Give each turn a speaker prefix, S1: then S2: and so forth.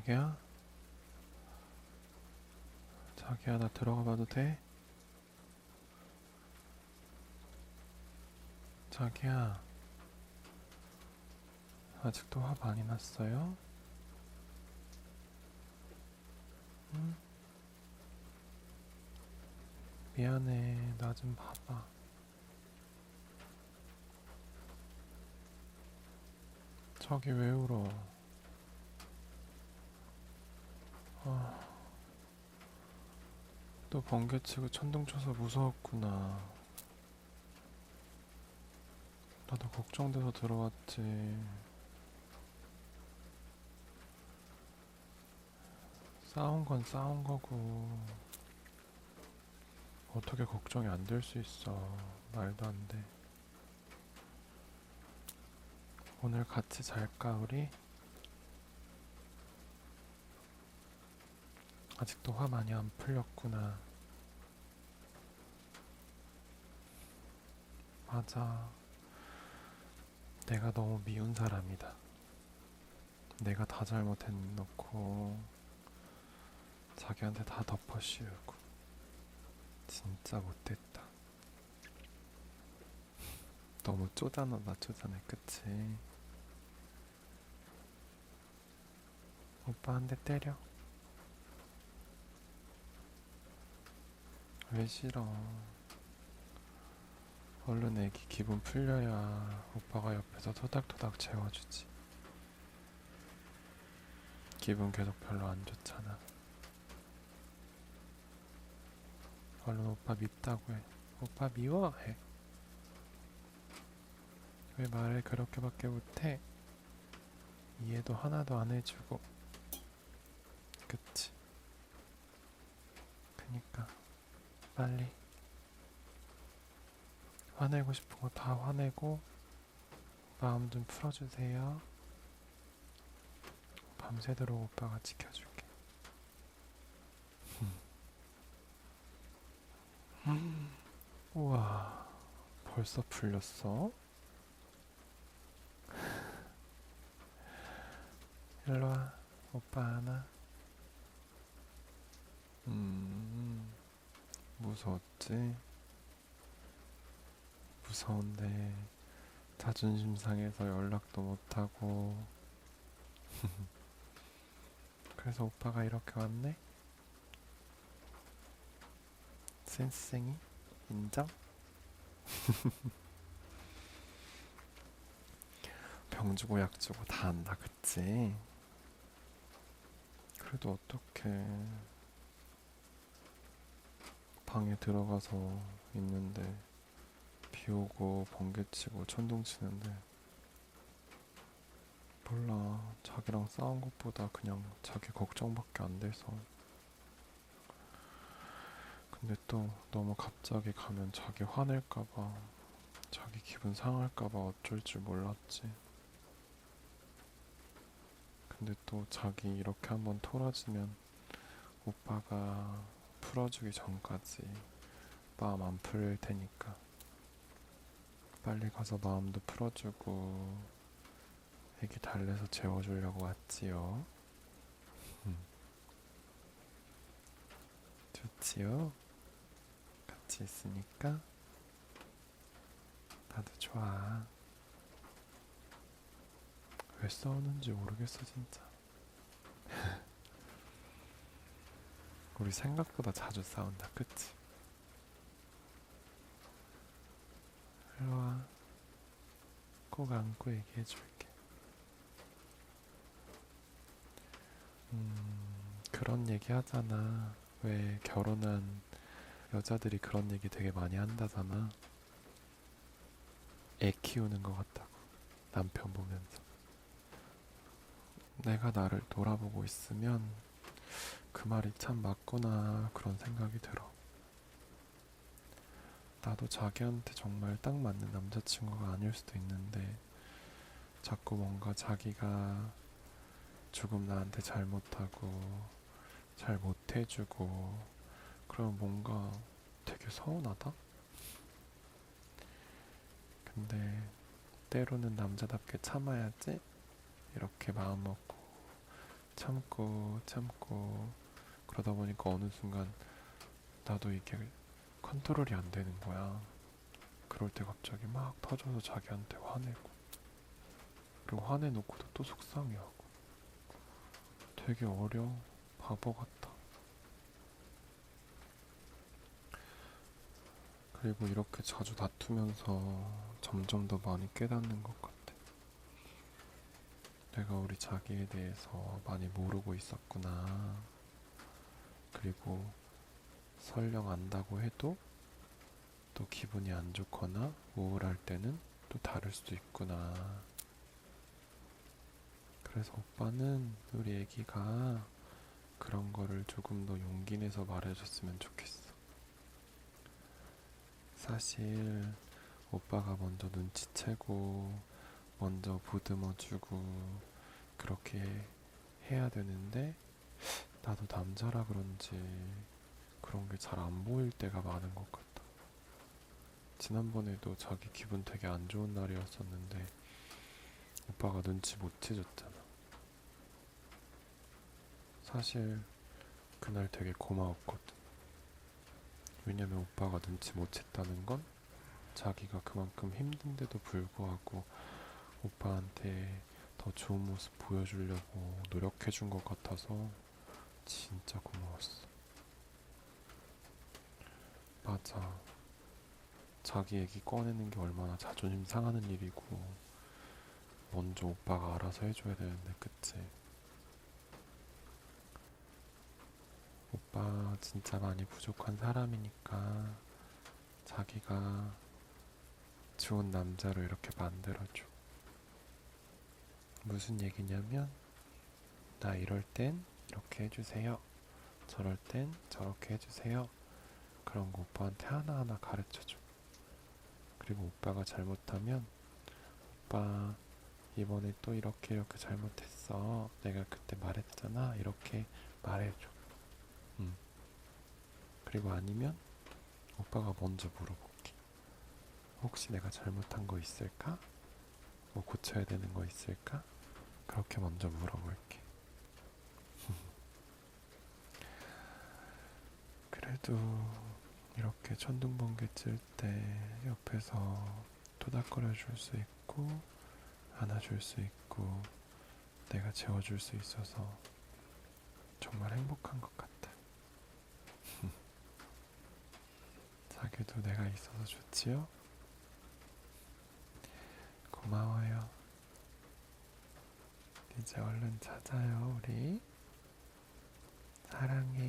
S1: 자기야? 자기야, 나 들어가 봐도 돼? 자기야, 아직도 화 많이 났어요? 응? 미안해, 나 좀 봐봐. 저기 왜 울어? 아, 또 번개치고 천둥 쳐서 무서웠구나. 나도 걱정돼서 들어왔지. 싸운 건 싸운 거고. 어떻게 걱정이 안 될 수 있어. 말도 안 돼. 오늘 같이 잘까, 우리? 아직도 화 많이 안 풀렸구나. 맞아. 내가 너무 미운 사람이다. 내가 다 잘못해놓고 자기한테 다 덮어씌우고 진짜 못됐다. 너무 쪼잔하다 쪼잔해 그치? 오빠 한 대 때려. 왜 싫어? 얼른 애기 기분 풀려야 오빠가 옆에서 토닥토닥 재워주지. 기분 계속 별로 안 좋잖아. 얼른 오빠 밉다고 해. 오빠 미워? 해. 왜 말을 그렇게밖에 못해? 이해도 하나도 안 해주고. 그치? 그니까. 빨리 화내고 싶은 거 다 화내고 마음 좀 풀어주세요. 밤새도록 오빠가 지켜줄게. 음. 우와, 벌써 풀렸어? 일로와, 오빠 하나. 음. 무서웠지? 무서운데 자존심 상해서 연락도 못하고 그래서 오빠가 이렇게 왔네? 센스쟁이? 인정? 병 주고 약 주고 다 안다 그치? 그래도 어떡해 방에 들어가서 있는데 비 오고 번개 치고 천둥 치는데 몰라. 자기랑 싸운 것보다 그냥 자기 걱정밖에 안 돼서. 근데 또 너무 갑자기 가면 자기 화낼까봐 자기 기분 상할까봐 어쩔 줄 몰랐지. 근데 또 자기 이렇게 한번 토라지면 오빠가 풀어주기 전까지 마음 안 풀릴 테니까 빨리 가서 마음도 풀어주고 애기 달래서 재워주려고 왔지요. 음. 좋지요? 같이 있으니까 나도 좋아. 왜 싸우는지 모르겠어 진짜. 우리 생각보다 자주 싸운다, 그치? 일로와. 꼭 안고 얘기해줄게. 음, 그런 얘기 하잖아. 왜 결혼한 여자들이 그런 얘기 되게 많이 한다잖아. 애 키우는 것 같다고. 남편 보면서. 내가 나를 돌아보고 있으면 그 말이 참 맞구나 그런 생각이 들어. 나도 자기한테 정말 딱 맞는 남자친구가 아닐 수도 있는데 자꾸 뭔가 자기가 조금 나한테 잘못하고 잘 못해주고 그러면 뭔가 되게 서운하다? 근데 때로는 남자답게 참아야지 이렇게 마음 먹고 참고 참고 그러다 보니까 어느 순간 나도 이게 컨트롤이 안 되는 거야. 그럴 때 갑자기 막 터져서 자기한테 화내고 그리고 화내놓고도 또 속상해하고 되게 어려 바보 같아. 그리고 이렇게 자주 다투면서 점점 더 많이 깨닫는 것 같아. 내가 우리 자기에 대해서 많이 모르고 있었구나. 그리고 설령 안다고 해도 또 기분이 안 좋거나 우울할 때는 또 다를 수도 있구나. 그래서 오빠는 우리 애기가 그런 거를 조금 더 용기 내서 말해줬으면 좋겠어. 사실 오빠가 먼저 눈치채고 먼저 보듬어주고 그렇게 해야 되는데 나도 남자라 그런지 그런 게 잘 안 보일 때가 많은 것 같아. 지난번에도 자기 기분 되게 안 좋은 날이었었는데 오빠가 눈치 못 채줬잖아. 사실 그날 되게 고마웠거든. 왜냐면 오빠가 눈치 못 챘다는 건 자기가 그만큼 힘든데도 불구하고 오빠한테 더 좋은 모습 보여주려고 노력해준 것 같아서 진짜 고마웠어. 맞아. 자기 얘기 꺼내는 게 얼마나 자존심 상하는 일이고, 먼저 오빠가 알아서 해줘야 되는데, 그치? 오빠 진짜 많이 부족한 사람이니까, 자기가 좋은 남자로 이렇게 만들어줘. 무슨 얘기냐면, 나 이럴 땐 이렇게 해주세요. 저럴 땐 저렇게 해주세요. 그런 거 오빠한테 하나하나 가르쳐줘. 그리고 오빠가 잘못하면 오빠 이번에 또 이렇게 이렇게 잘못했어. 내가 그때 말했잖아. 이렇게 말해줘. 음. 그리고 아니면 오빠가 먼저 물어볼게. 혹시 내가 잘못한 거 있을까? 뭐 고쳐야 되는 거 있을까? 그렇게 먼저 물어볼게. 그래도 이렇게 천둥번개 칠 때 옆에서 토닥거려 줄 수 있고 안아줄 수 있고 내가 재워줄 수 있어서 정말 행복한 것 같아. 자기도 내가 있어서 좋지요? 고마워요. 이제 얼른 자자요, 우리. 사랑해.